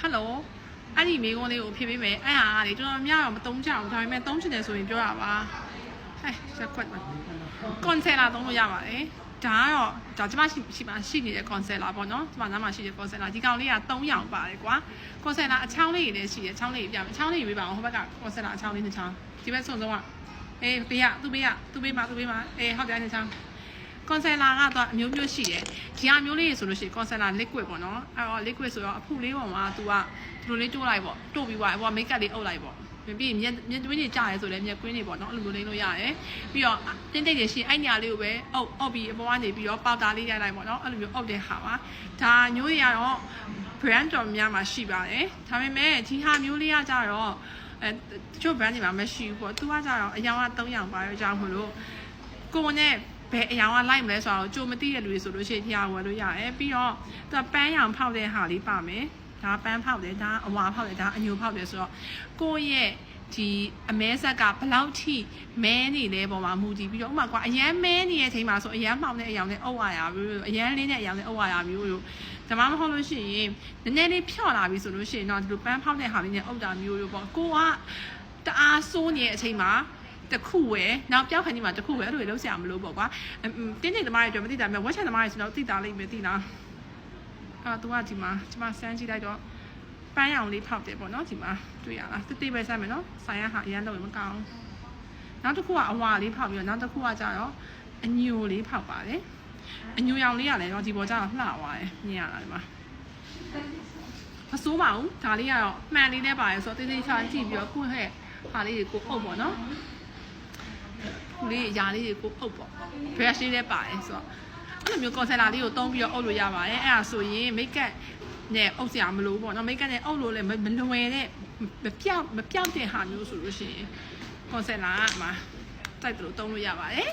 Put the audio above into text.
ဟယ်လိုအဲ့ဒီမိကုန်းလေးကိုဖြေပေးမယ်အဲ့ဟာကလေတော်တော်များတော့မတုံးကြဘူးဒါပေမဲ့တုံးချင်တယ်ဆိုရင်ပြောရပါဟဲ့ရက်ခွက်ပါကွန်ဆယ်လာတုံးလို့ရပါတယ်ဒါကတော့ဒါကျမရှိရှိပါရှိနေတဲ့ကွန်ဆယ်လာပေါ့နော်ကျမနားမှာရှိတဲ့ကွန်ဆယ်လာဒီကောင်လေးက3ရောင်ပါတယ်ကွာကွန်ဆယ်လာအချောင်းလေးတွေလည်းရှိတယ်အချောင်းလေးပြမယ်အချောင်းလေးပေးပါအောင်ဟိုဘက်ကကွန်ဆယ်လာအချောင်းလေးနှစ်ချောင်းဒီဘက်ဆုံးဆုံးကအေးပေးရသူပေးရသူပေးပါသူပေးပါအေးဟုတ်တယ်နှစ်ချောင်း ကွန်ဆယ်လာကတော့အမျိုးမျိုးရှိတယ်ဒီအမျိုးလေးဆိုလို့ရှိရင်ကွန်ဆယ်လာ liquid ပေါ့နော်အဲ့တော့ liquid ဆိုတော့အဖူလေးပေါ်မှာ तू ကဒီလိုလေးတိုးလိုက်ပေါ့တိုးပြီးွားဟိုက make up လေးအုပ်လိုက်ပေါ့ပြီးရင်မျက်မျက်တွင်းတွေကြာရဲဆိုလည်းမျက်ကွင်းတွေပေါ့နော်အဲ့လိုမျိုးလေးလို့ရတယ်ပြီးတော့တင်းတိတ်တွေရှိရင်အဲ့ညာလေးကိုပဲအုပ်အုပ်ပြီးအပေါ်ကနေပြီးတော့ပေါတာလေးရိုက်လိုက်ပေါ့နော်အဲ့လိုမျိုးအုပ်တဲ့ဟာပါဒါမျိုးတွေကတော့ brand တော်များမှာရှိပါတယ်ဒါပေမဲ့ဒီဟာမျိုးလေးကကြတော့အဲတချို့ brand တွေမှာမရှိဘူးပေါ့သူကကြတော့အယောင်က3ယောင်ပါရောကြောင်းမလို့ကိုယ်နဲ့ ဘယ်အယောင်ကလိုက်မလဲဆိုတော့ကြိုမသိတဲ့လူတွေဆိုလို့ရှိရင်တရားဝယ်လို့ရတယ်ပြီးတော့သူပန်းရောင်ဖောက်တဲ့ဟာလေးပါမယ်ဒါပန်းဖောက်တယ်ဒါအဝါဖောက်တယ်ဒါအညိုဖောက်တယ်ဆိုတော့ကိုယ့်ရဲ့ဒီအမဲဆက်ကဘယ်လောက်ထိမဲနေလဲပုံမှာမူတည်ပြီးတော့ဥပမာကွာအရန်မဲနေတဲ့အချိန်မှာဆိုအရန်မှောင်တဲ့အယောင်နဲ့အုပ်ရရမျိုးအရန်လင်းတဲ့အယောင်နဲ့အုပ်ရရမျိုးလို့ဒါမှမဟုတ်လို့ရှိရင်နည်းနည်းလေးဖြော့လာပြီဆိုလို့ရှိရင်တော့ဒီလိုပန်းဖောက်တဲ့ဟာလေးနဲ့အုပ်တာမျိုးလို့ပေါ့ကိုကတအားစိုးနေတဲ့အချိန်မှာ တစ်ခုဝယ်နောက်ပြောက်ခဏဒီမှာတစ်ခုဝယ်အဲ့လိုလုံးဆရာမလို့ပေါ့ကွာအင်းတင်းနေသမားတွေအတွက်မသိတာမျိုးဝက်ချန်သမားတွေဆိုတော့သိတာလိမ့်မယ်သိလားအာသူကဒီမှာဒီမှာစမ်းကြည့်လိုက်တော့ပန်းရောင်လေးဖောက်တယ်ပေါ့နော်ဒီမှာတွေ့ရလားတိတိပဲစမ်းမယ်နော်ဆိုင်ရဟာအရန်တော့မကောင်းနောက်တစ်ခုကအဝါလေးဖောက်ပြီးတော့နောက်တစ်ခုကကြတော့အညိုလေးဖောက်ပါတယ်အညိုရောင်လေးကလည်းတော့ဒီပေါ်ကျတော့လှသွားတယ်မြင်ရလားဒီမှာမစိုးပါဘူးဒါလေးကတော့မှန်လေးနဲ့ပါတယ်ဆိုတော့တိတိကျကျကြည့်ပြီးတော့ခုဟဲ့ဟာလေးကိုအုပ်ပေါ့နော် ခုလေးຢာလေးတွေကိုအုပ်ပေါ့ brush လေးလည်းပါတယ်ဆိုတော့အဲ့လိုမျိုး concealer လေးကိုတုံးပြီးတော့အုပ်လို့ရပါတယ်အဲ့ဒါဆိုရင် makeup နဲ့အုပ်စရာမလိုပေါ့နော် makeup နဲ့အုပ်လို့လည်းမမလွယ်တဲ့မပြောက်မပြောက်တဲ့ဟာမျိုးဆိုလို့ရှိရင် concealer ကမှာတိုက်တယ်လို့တုံးလို့ရပါတယ်